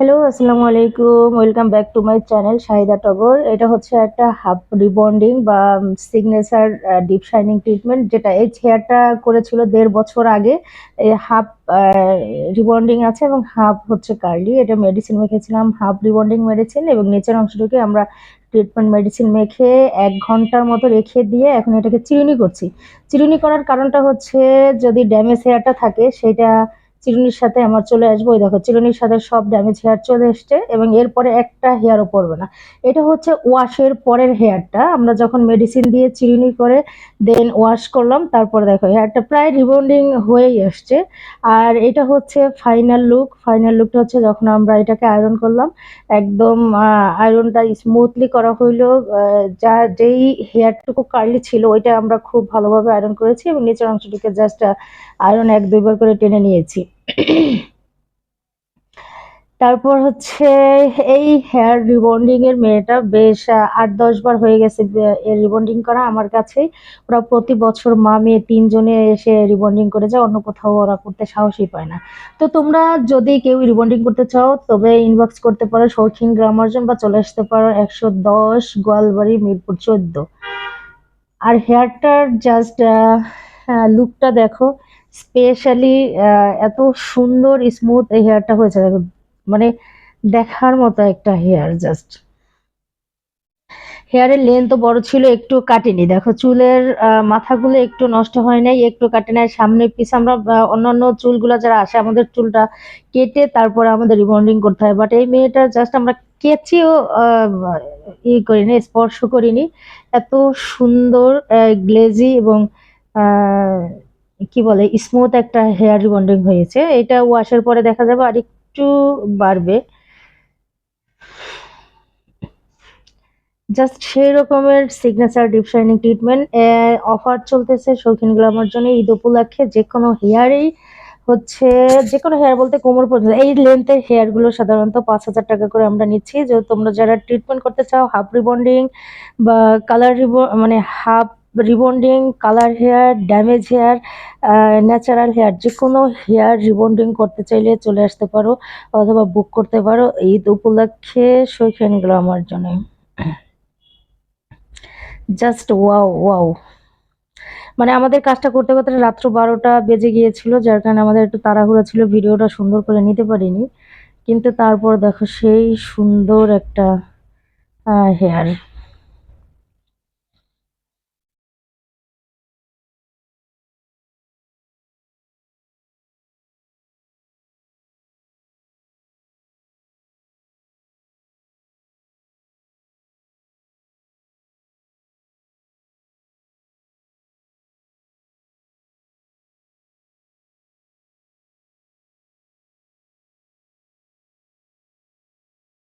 Hello আসসালামু আলাইকুম। Welcome back to my channel Shahida Togor এটা হচ্ছে একটা হাফ রিবন্ডিং বা সিগনেচার ডিপ শাইনিং ট্রিটমেন্ট যেটা এই হেয়ারটা করেছিল দেড় বছর আগে। এই হাফ রিবন্ডিং আছে এবং হাফ হচ্ছে কার্লি এটা মেডিসিন মেখেছিলাম, হাফ রিবন্ডিং মেডিসিন এবং নিচের অংশটুকু আমরা ট্রিটমেন্ট মেডিসিন মেখে এক ঘণ্টার মতো রেখে দিয়ে এখন এটাকে চিরুনি করছি। চিরুনি করার কারণটা হচ্ছে যদি ড্যামেজ হেয়ারটা থাকে, সেটা চিরুনির সাথে আমার চলে আসব। ওই দেখো, চিরুনির সাথে সব ড্যামেজ হেয়ার চলে এসছে এবং এরপরে একটা হেয়ারও পড়বে না। এটা হচ্ছে ওয়াশের পরের হেয়ারটা আমরা যখন মেডিসিন দিয়ে চিরুনি করে দেন ওয়াশ করলাম, তারপরে দেখো হেয়ারটা প্রায় রিবন্ডিং হয়েই আসছে আর এটা হচ্ছে ফাইনাল লুক ফাইনাল লুকটা হচ্ছে যখন আমরা এটাকে আয়রন করলাম, একদম আয়রনটা স্মুথলি করা হইল। যা, যেই হেয়ারটুকু কার্লি ছিল, ওইটা আমরা খুব ভালোভাবে আয়রন করেছি এবং নিচের অংশটিকে জাস্ট আয়রন এক দুইবার করে টেনে নিয়েছি। তারপর হচ্ছে এই হেয়ার রিবন্ডিং এর মেয়েটা বেশ আট দশ বার হয়ে গেছে রিবন্ডিং করা আমার কাছেই। ওরা প্রতি বছর মা মেয়ে তিনজনে এসে রিবন্ডিং করে যায়, অন্য কোথাও ওরা করতে সাহসই পায় না। তো তোমরা যদি কেউ রিবন্ডিং করতে চাও, তবে ইনবক্স করতে পারো শৌখিন গ্রামার্জন বা চলে আসতে পারো একশো দশ গোয়ালবাড়ি মিরপুর চোদ্দ। আর হেয়ারটার জাস্ট লুকটা দেখো। স্পেশালি এত সুন্দর স্মুথ এই হেয়ারটা হয়েছে। দেখো মানে দেখার মতো একটা হেয়ার জাস্ট হেয়ারের লেন্থ বড় ছিল, একটু কাটেনি। দেখো, চুলের মাথাগুলো একটু নষ্ট হয় নাই, একটু কাটে নাই। সামনে পিস আমরা অন্যান্য চুলগুলো যারা আসে, আমাদের চুলটা কেটে তারপরে আমাদের রিবন্ডিং করতে হয়। বাট এই মেয়েটা জাস্ট আমরা কেচেও ই করিনি, স্পর্শ করিনি। এত সুন্দর গ্লেজি এবং কি বলে স্মুথ একটা হেয়ার রিবন্ডিং হয়েছে। এটা ওয়াশের পরে দেখা যাবে আর একটু বাড়বে। জাস্ট সেই রকমের signature deep shining treatment offer চলতেছে শৌখিন গ্লামার জন্য ঈদ উপলক্ষে। যে কোনো হেয়ারেই হচ্ছে, যে কোনো হেয়ার বলতে কোমর পর্যন্ত, এই লেন্থের হেয়ারগুলো সাধারণত পাঁচ হাজার টাকা করে আমরা নিচ্ছি। যে তোমরা যারা ট্রিটমেন্ট করতে চাও হাফ রিবন্ডিং বা কালার রিব মানে half rebonding, colour hair, damage hair natural hair যে কোনো হেয়ার রিবন্ডিং করতে চাইলে চলে আসতে পারো অথবা বুক করতে পারো ঈদ উপলক্ষে শৈখিন গ্লামার জন্য। জাস্ট ওয়াও ওয়াও মানে আমাদের কাজটা করতে করতে রাত্র বারোটা বেজে গিয়েছিল, যার কারণে আমাদের একটু তাড়াহুড়া ছিল, ভিডিওটা সুন্দর করে নিতে পারিনি। কিন্তু তারপর দেখো সেই সুন্দর একটা হেয়ার।